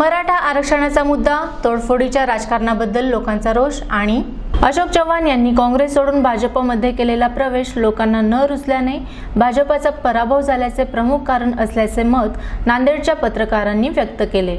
मराठा आरक्षणाचा मुद्दा तोडफोडीच्या राजकारणाबद्दल लोकांचा रोष आणि अशोक चव्हाण यांनी काँग्रेस सोडून भाजपमध्ये केलेला प्रवेश लोकांना न रुचल्याने भाजपचा पराभव झाल्याचे प्रमुख कारण असल्याचे मत नांदेडच्या पत्रकारांनी व्यक्त केले.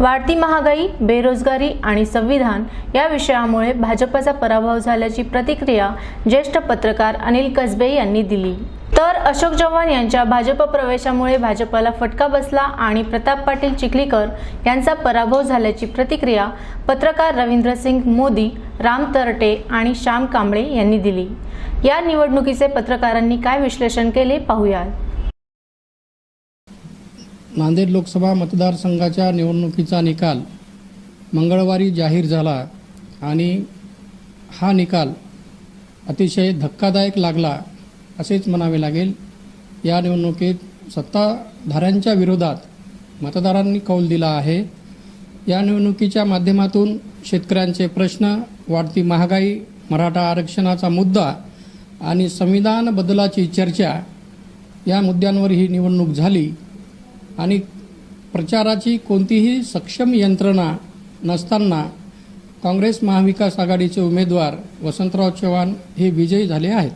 वाढती महागाई बेरोजगारी आणि संविधान या विषयामुळे भाजपचा पराभव झाल्याची प्रतिक्रिया ज्येष्ठ पत्रकार अनिल कसबे यांनी दिली. तर अशोक चव्हाण यांच्या भाजप प्रवेशामुळे भाजपला फटका बसला आणि प्रताप पाटील चिखलीकर यांचा पराभव झाल्याची प्रतिक्रिया पत्रकार रवींद्रसिंग मोदी राम तरटे आणि श्याम कांबळे यांनी दिली. या निवडणुकीचे पत्रकारांनी काय विश्लेषण केले पाहूयात. नांदेड लोकसभा मतदारसंघाच्या निवडणुकीचा निकाल मंगळवारी जाहीर झाला आणि हा निकाल अतिशय धक्कादायक लागला असेच म्हणावे लागेल. या निवडणुकीत सत्ताधाऱ्यांच्या विरोधात मतदारांनी कौल दिला आहे. या निवडणुकीच्या माध्यमातून शेतकऱ्यांचे प्रश्न वाढती महागाई मराठा आरक्षणाचा मुद्दा आणि संविधान बदलाची चर्चा या मुद्द्यांवर ही निवडणूक झाली. आणि प्रचाराची कोणतीही सक्षम यंत्रणा नसताना काँग्रेस महाविकास आघाडीचे उमेदवार वसंतराव चव्हाण हे विजयी झाले आहेत.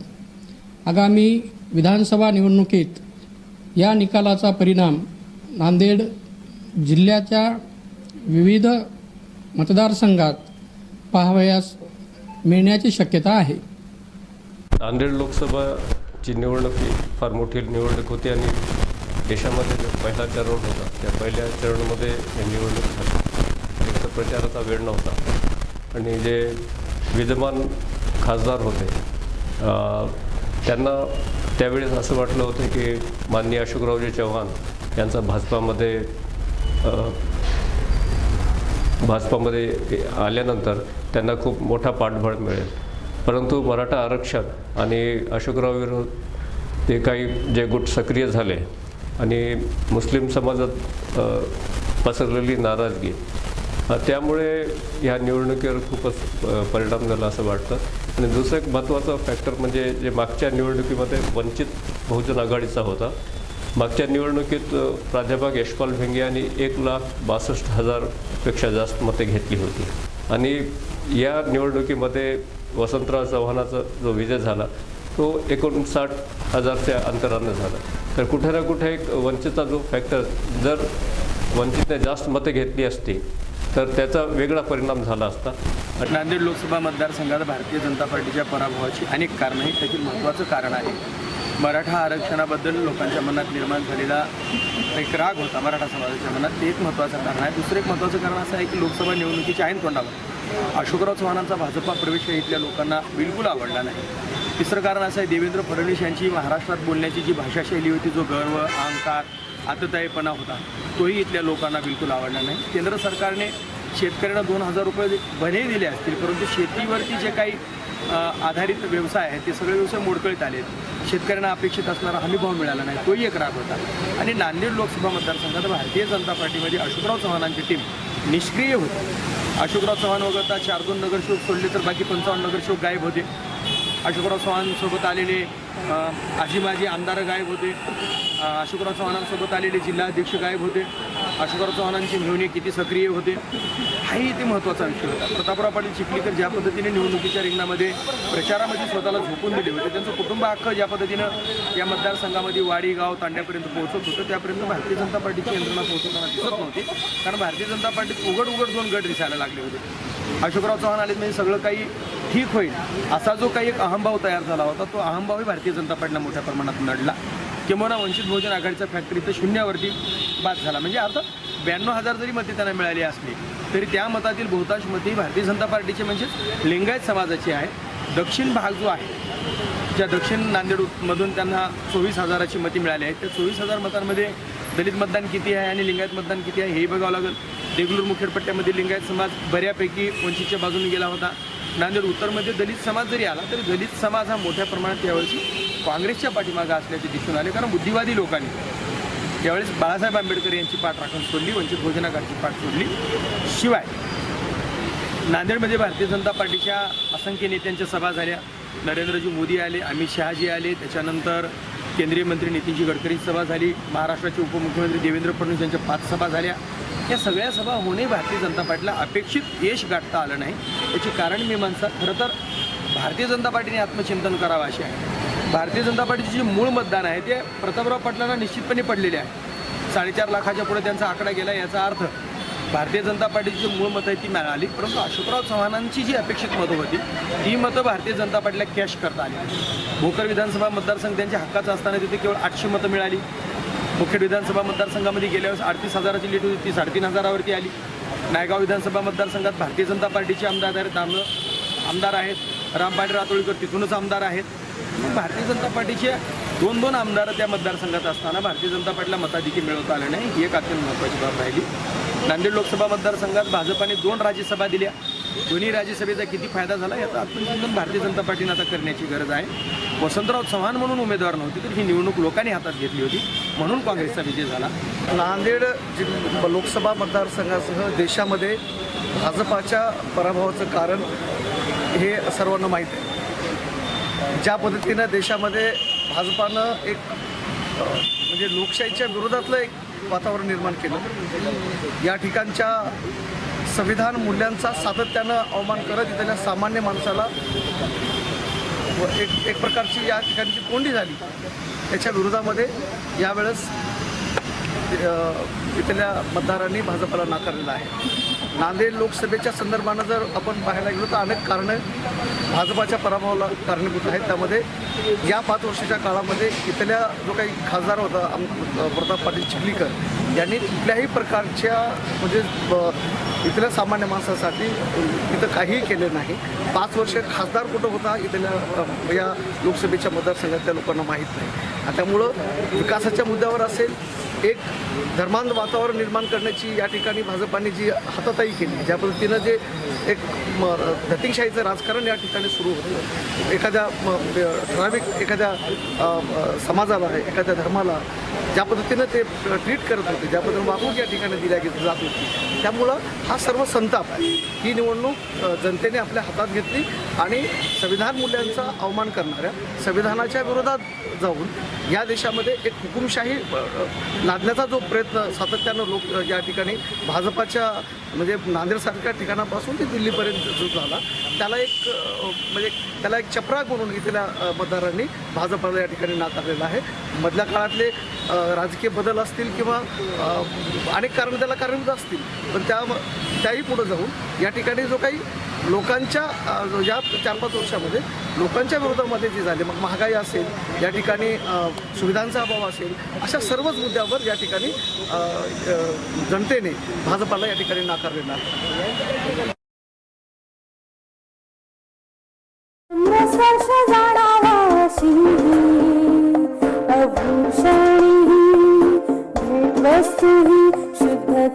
आगामी विधानसभा निवडणुकीत या निकालाचा परिणाम नांदेड जिल्ह्याच्या विविध मतदारसंघात पाहावयास मिळण्याची शक्यता आहे. नांदेड लोकसभाची निवडणूक फार मोठी निवडणूक होती आणि देशामध्ये जो पहिला चरण होता त्या पहिल्या चरणमध्ये निवडणूक झाली. एक तर प्रचाराचा वेळ नव्हता. आणि जे विद्यमान खासदार होते त्यांना त्यावेळेस असं वाटलं होतं की माननीय अशोकरावजी चव्हाण यांचा भाजपामध्ये भाजपामध्ये आल्यानंतर त्यांना खूप मोठा पाठबळ मिळेल. परंतु मराठा आरक्षण आणि अशोकराव विरोध ते काही जे गुट सक्रिय झाले आणि मुस्लिम समाजात पसरलेली नाराजगी. त्यामुळे ह्या निवडणुकीवर खूपच परिणाम झाला असं वाटतं. आणि दुसरं एक महत्त्वाचा फॅक्टर म्हणजे जे मागच्या निवडणुकीमध्ये वंचित बहुजन आघाडीचा होता. मागच्या निवडणुकीत प्राध्यापक यशपाल भेंगे यांनी एक लाख बासष्ट हजारपेक्षा जास्त मते घेतली होती. आणि या निवडणुकीमध्ये वसंतराव चव्हाणाचा जो विजय झाला तो एकोणसाठ हजारच्या अंतरानं झाला. तर कुठे ना कुठे एक वंचितचा जो फॅक्टर जर वंचितने जास्त मते घेतली असती तर त्याचा वेगळा परिणाम झाला असता. नांदेड लोकसभा मतदारसंघात भारतीय जनता पार्टीच्या पराभवाची अनेक कारणं आहेत त्यातील महत्त्वाचं कारण आहे. मराठा आरक्षणाबद्दल लोकांच्या मनात निर्माण झालेला एक राग होता मराठा समाजाच्या मनात. ते एक महत्त्वाचं कारण आहे. दुसरं एक महत्त्वाचं कारण असं आहे की लोकसभा निवडणुकीच्या ऐन तोंडावर अशोकराव चव्हाणांचा भाजपा प्रवेश इथल्या लोकांना बिलकुल आवडला नाही. तिसरं कारण असं आहे देवेंद्र फडणवीस यांची महाराष्ट्रात बोलण्याची जी भाषाशैली होती जो गर्व अहंकार आततायपणा होता तोही इथल्या लोकांना बिलकुल आवडला नाही. केंद्र सरकारने शेतकऱ्यांना दोन हजार रुपये भले दिले असतील परंतु शेतीवरती जे काही आधारित व्यवसाय आहेत ते सगळे व्यवसाय मोडकळीत आले शेतकऱ्यांना अपेक्षित असणारा हमीभाव मिळाला नाही तोही एक राग होता. आणि नांदेड लोकसभा मतदारसंघात भारतीय जनता पार्टीमध्ये अशोकराव चव्हाणांची टीम निष्क्रिय होती. अशोकराव चव्हाण वगळता चार दोन नगरसेवक सोडले तर बाकी पंचावन्न नगरसेवक गायब होते. अशोकराव चव्हाणसोबत आलेले अशी आजी माजी आमदार गायब होते. अशोकराव चव्हाणांसोबत आलेले जिल्हाध्यक्ष गायब होते. अशोकराव चव्हाणांची मिळवणी किती सक्रिय होते हाही इथे महत्त्वाचा विषय होता. प्रतापराव पाटील चिखलीकर ज्या पद्धतीने निवडणुकीच्या रिंगणामध्ये प्रचारामध्ये स्वतःला झोपून दिले होते त्यांचं कुटुंब अख्खं ज्या पद्धतीनं या मतदारसंघामध्ये वाडी गाव तांड्यापर्यंत पोहोचत होतं त्यापर्यंत भारतीय जनता पार्टीची यंत्रणा पोहोचवताना दिसत नव्हती. कारण भारतीय जनता पार्टीत उघड उघड दोन गट दिसायला लागले होते. अशोकराव चव्हाण आले म्हणजे सगळं काही ठीक होईल. असा जो काही एक अहंभाव तयार झाला होता तो अहंभावही भारतीय जनता पार्टीला मोठ्या प्रमाणात नडला. किंवा वंचित बहुजन आघाडीचा फॅक्टरी तर शून्यावरती बाद झाला. म्हणजे अर्थात ब्याण्णव हजार जरी मते त्यांना मिळाली असली तरी त्या मतातील बहुतांश मते भारतीय जनता पार्टीचे म्हणजेच लिंगायत समाजाची आहे दक्षिण भाग जो आहे ज्या दक्षिण नांदेडमधून त्यांना चोवीस हजाराची मते मिळाली आहेत. त्या चोवीस हजार मतांमध्ये दलित मतदान किती आहे आणि लिंगायत मतदान किती आहे हे बघावं लागेल. देगलूर मुखेडपट्ट्यामध्ये लिंगायत समाज बऱ्यापैकी वंचितच्या बाजूने गेला होता. नांदेड उत्तरमध्ये दलित समाज जरी आला तरी दलित समाज हा मोठ्या प्रमाणात यावर्षी काँग्रेसच्या पाठीमागं असल्याचे दिसून आले. कारण बुद्धिवादी लोकांनी त्यावेळेस बाळासाहेब आंबेडकर यांची पाठ राखून सोडली वंचित भोजनागारची पाठ सोडली. शिवाय नांदेडमध्ये भारतीय जनता पार्टीच्या असंख्य नेत्यांच्या सभा झाल्या. नरेंद्रजी मोदी आले अमित शहाजी आले त्याच्यानंतर केंद्रीय मंत्री नितीनजी गडकरी सभा झाली महाराष्ट्राचे उपमुख्यमंत्री देवेंद्र फडणवीस यांच्या पाच सभा झाल्या. या सगळ्या सभा होणे भारतीय जनता पार्टीला अपेक्षित यश गाठता आलं नाही. याची कारण मीमांसा खरं तर भारतीय जनता पार्टीने आत्मचिंतन करावं अशी आहे. भारतीय जनता पार्टीचे जे मूळ मतदान आहे ते प्रतापराव पाटलांना निश्चितपणे पडलेले आहे. साडेचार लाखाच्या पुढे त्यांचा आकडा गेला याचा अर्थ भारतीय जनता पार्टीची मूळ मतं आहे ती मिळाली परंतु अशोकराव चव्हाणांची जी अपेक्षित मतं होती ती मतं भारतीय जनता पार्टीला कॅश करता आली भोकर विधानसभा मतदारसंघ त्यांच्या हक्काचा असताना तिथे केवळ आठशे मतं मिळाली. मुखेड विधानसभा मतदारसंघामध्ये गेल्यावेळेस अडतीस हजाराची लीड होती ती साडेतीन हजारावरती आली. नायगाव विधानसभा मतदारसंघात भारतीय जनता पार्टीचे आमदार आहेत आम आमदार आहेत रामपाटे रातोळीकर तिथूनच आमदार आहेत. भारतीय जनता पार्टीचे दोन दोन आमदार त्या मतदारसंघात असताना भारतीय जनता पार्टीला मताधिकी मिळवता आलं नाही ही एक अत्यंत महत्त्वाची बाब राहिली. नांदेड लोकसभा मतदारसंघात भाजपाने दोन राज्यसभा दिल्या. दोन्ही राज्यसभेचा किती फायदा झाला याचा आत्मचिंतन भारतीय जनता पार्टीनं आता करण्याची गरज आहे. वसंतराव चव्हाण म्हणून उमेदवार नव्हती तर ही निवडणूक लोकांनी हातात घेतली होती. म्हणून काँग्रेसचा विजय झाला. नांदेड जिल्हा लोकसभा मतदारसंघासह देशामध्ये भाजपाच्या पराभवाचं कारण हे सर्वांना माहीत आहे. ज्या पद्धतीनं देशामध्ये भाजपानं एक म्हणजे लोकशाहीच्या विरोधातलं एक वातावरण निर्माण केलं. या ठिकाणच्या संविधान मूल्यांचा सातत्यानं अवमान करत इथल्या सामान्य माणसाला व एक एक प्रकारची या ठिकाणची कोंडी झाली. त्याच्या विरोधामध्ये यावेळेस इथल्या मतदारांनी भाजपला नाकारलेला आहे. नांदेड लोकसभेच्या संदर्भानं जर आपण पाहायला गेलो तर अनेक कारणं भाजपाच्या पराभवाला कारणीभूत आहेत. त्यामध्ये या पाच वर्षाच्या काळामध्ये इथल्या जो काही खासदार होता प्रताप पाटील चिखलीकर यांनी कुठल्याही प्रकारच्या म्हणजे ब- इथल्या सामान्य माणसासाठी इथं काहीही केलं नाही. पाच वर्ष खासदार कुठं होता इथल्या या लोकसभेच्या मतदारसंघातल्या लोकांना माहीत नाही. आणि त्यामुळं विकासाच्या मुद्द्यावर असेल एक धर्मांध वातावरण निर्माण करण्याची या ठिकाणी भाजपाने जी हाताताई केली ज्या पद्धतीनं जे एक म धतिंगशाहीचं राजकारण या ठिकाणी सुरू होतं. एखाद्या म, ठराविक एखाद्या समाजाला एखाद्या धर्माला ज्या पद्धतीनं ते ट्रीट करत होते ज्या पद्धतीनं वागणूक या ठिकाणी दिल्या गेली जात होती त्यामुळं हा सर्व संताप आहे ही निवडणूक जनतेने आपल्या हातात घेतली आणि संविधान मूल्यांचा अवमान करणाऱ्या संविधानाच्या विरोधात जाऊन या देशामध्ये एक हुकुमशाही नादण्याचा जो प्रयत्न सातत्यानं लोक या ठिकाणी भाजपाच्या म्हणजे नांदेडसारख्या ठिकाणापासून ते दिल्लीपर्यंत जो झाला त्याला एक म्हणजे त्याला एक चपराक म्हणून इथल्या मतदारांनी भाजपाला या ठिकाणी नाकारलेला आहे. मधल्या काळातले राजकीय बदल असतील किंवा अनेक कारण त्याला कारणीभूत असतील पण त्या त्याही पुढे जाऊन या ठिकाणी जो काही लोकांच्या या चार पाच वर्षामध्ये लोकांच्या विरोधामध्ये जे झाले मग महागाई असेल या ठिकाणी सुविधांचा अभाव असेल अशा सर्वच मुद्द्यावर या ठिकाणी जनतेने भाजपाला या ठिकाणी नाकारलेला आहे